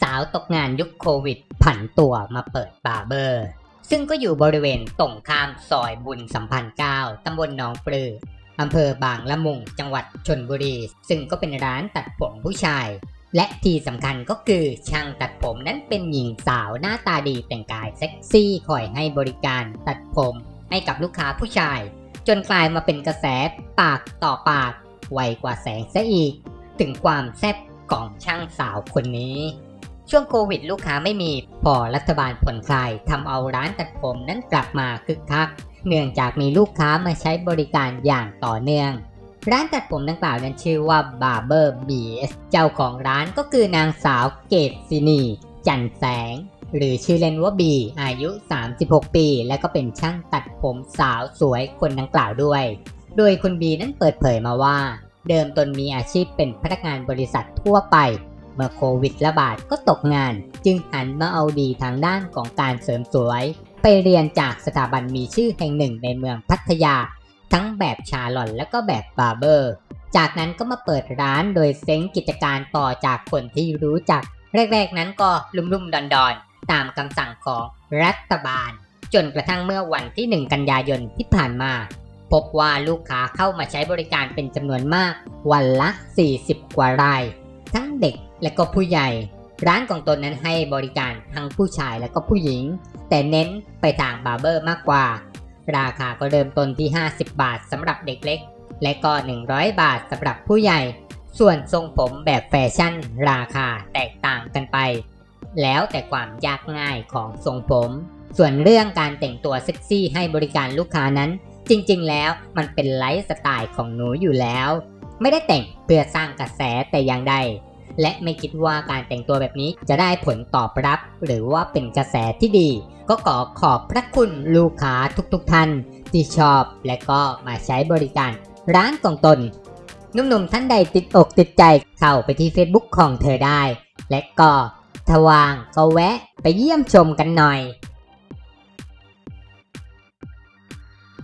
สาวตกงานยุคโควิด ผันตัวมาเปิดบาร์เบอร์ ซึ่งก็อยู่บริเวณตรงข้ามซอยบุญสัมพันธ์9ตำบลหนองปลืออำเภอบางละมุงจังหวัดชนบุรี ซึ่งก็เป็นร้านตัดผมผู้ชาย และที่สำคัญก็คือช่างตัดผมนั้นเป็นหญิงสาวหน้าตาดีแต่งกายเซ็กซี่คอยให้บริการตัดผมให้กับลูกค้าผู้ชาย จนกลายมาเป็นกระแสปากต่อปากไวกว่าแสงซะอีก ถึงความแซ่บของช่างสาวคนนี้ ช่วงโควิดลูกค้าไม่มี พอรัฐบาลผ่อนคลายทำเอาร้านตัดผมนั้นกลับมาคึกคัก เนื่องจากมีลูกค้ามาใช้บริการอย่างต่อเนื่อง ร้านตัดผมดังกล่าวนั้นชื่อว่า Barber BS เจ้าของร้านก็คือนางสาวเกตซินี จันแสง หรือชื่อเล่นว่าบีอายุ 36 ปี และก็เป็นช่างตัดผมสาวสวยคนดังกล่าวด้วย โดยคุณบีนั้นเปิดเผยมาว่า เดิมตนมีอาชีพเป็นพนักงานบริษัททั่วไป เมื่อโควิดระบาดก็ตกงาน จึงหันมาเอาดีทางด้านของการเสริมสวย ไปเรียนจากสถาบันมีชื่อแห่งหนึ่งในเมืองพัทยา ทั้งแบบชาลอนและก็แบบบาร์เบอร์ จากนั้นก็มาเปิดร้านโดยเซ้งกิจการต่อจากคนที่รู้จัก แรกๆนั้นก็ลุ่มๆดอนๆ ตามคำสั่งของรัฐบาล จนกระทั่งเมื่อวันที่ 1 กันยายนที่ผ่านมาพบว่าลูกค้าเข้ามาใช้บริการเป็นจำนวนมาก วันละ 40 กว่าราย เด็กและก็ผู้ใหญ่ ร้านของตนนั้นให้บริการทั้งผู้ชายและก็ผู้หญิง แต่เน้นไปทางบาร์เบอร์มากกว่า ราคาก็เริ่มต้นที่ 50 บาทสำหรับเด็กเล็ก และก็ 100 บาทสำหรับผู้ใหญ่ ส่วนทรงผมแบบแฟชั่น ราคาแตกต่างกันไป แล้วแต่ความยากง่ายของทรงผม ส่วนเรื่องการแต่งตัวเซ็กซี่ให้บริการลูกค้านั้น จริงๆ แล้วมันเป็นไลฟ์สไตล์ของหนูอยู่แล้ว ไม่ได้แต่งเพื่อสร้างกระแสแต่อย่างใด และไม่คิดว่าการแต่งตัวแบบนี้จะได้ผลตอบรับ หรือว่าเป็นกระแสที่ดี ก็ขอขอบพระคุณลูกค้าทุกๆท่านที่ชอบและก็มาใช้บริการร้านของตนหนุ่มๆท่านใดติดอกติดใจเข้าไปที่ Facebook ของเธอได้ และก็ถ้าว่างก็แวะไปเยี่ยมชมกันหน่อย